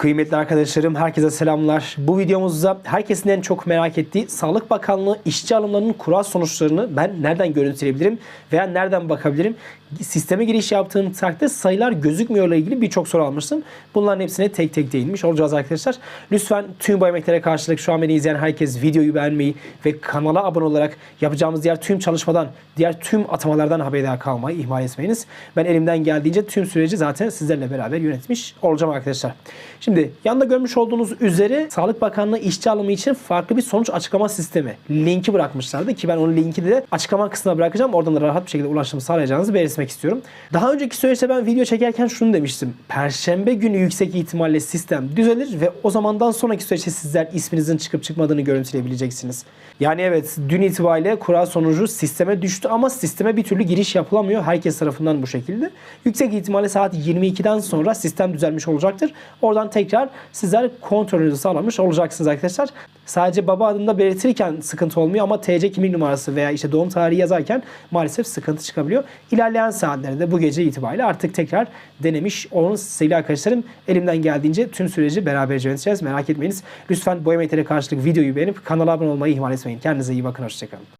Kıymetli arkadaşlarım, herkese selamlar. Bu videomuzda herkesin en çok merak ettiği Sağlık Bakanlığı işçi alımlarının kura sonuçlarını ben nereden görüntüleyebilirim veya nereden bakabilirim? Sisteme giriş yaptığım takdirde sayılar gözükmüyorla ilgili birçok soru almıştım. Bunların hepsine tek tek değinmiş olacağız arkadaşlar. Lütfen tüm bu emeklere karşılık şu an beni izleyen herkes videoyu beğenmeyi ve kanala abone olarak yapacağımız diğer tüm çalışmadan, diğer tüm atamalardan haberdar kalmayı ihmal etmeyiniz. Ben elimden geldiğince tüm süreci zaten sizlerle beraber yönetmiş olacağım arkadaşlar. Şimdi yanında görmüş olduğunuz üzere Sağlık Bakanlığı işçi alımı için farklı bir sonuç açıklama sistemi linki bırakmışlardı ki ben onun linki de açıklama kısmına bırakacağım. Oradan da rahat bir şekilde ulaşımı sağlayacağınızı belirtmek istiyorum. Daha önceki süreçte ben video çekerken şunu demiştim. Perşembe günü yüksek ihtimalle sistem düzelir ve o zamandan sonraki süreçte sizler isminizin çıkıp çıkmadığını görüntüleyebileceksiniz. Yani evet dün itibariyle kura sonucu sisteme düştü ama sisteme bir türlü giriş yapılamıyor. Herkes tarafından bu şekilde. Yüksek ihtimalle saat 22'den sonra sistem düzelmiş olacaktır. Oradan tekrar sizler kontrolünüzü sağlamış olacaksınız arkadaşlar. Sadece baba adında belirtirken sıkıntı olmuyor ama TC kimlik numarası veya işte doğum tarihi yazarken maalesef sıkıntı çıkabiliyor. İlerleyen saatlerde bu gece itibariyle artık tekrar denemiş olun sevgili arkadaşlarım. Elimden geldiğince tüm süreci beraberce yöneteceğiz. Merak etmeyiniz. Lütfen emeklere karşılık videoyu beğenip kanala abone olmayı ihmal etmeyin. Kendinize iyi bakın. Hoşçakalın.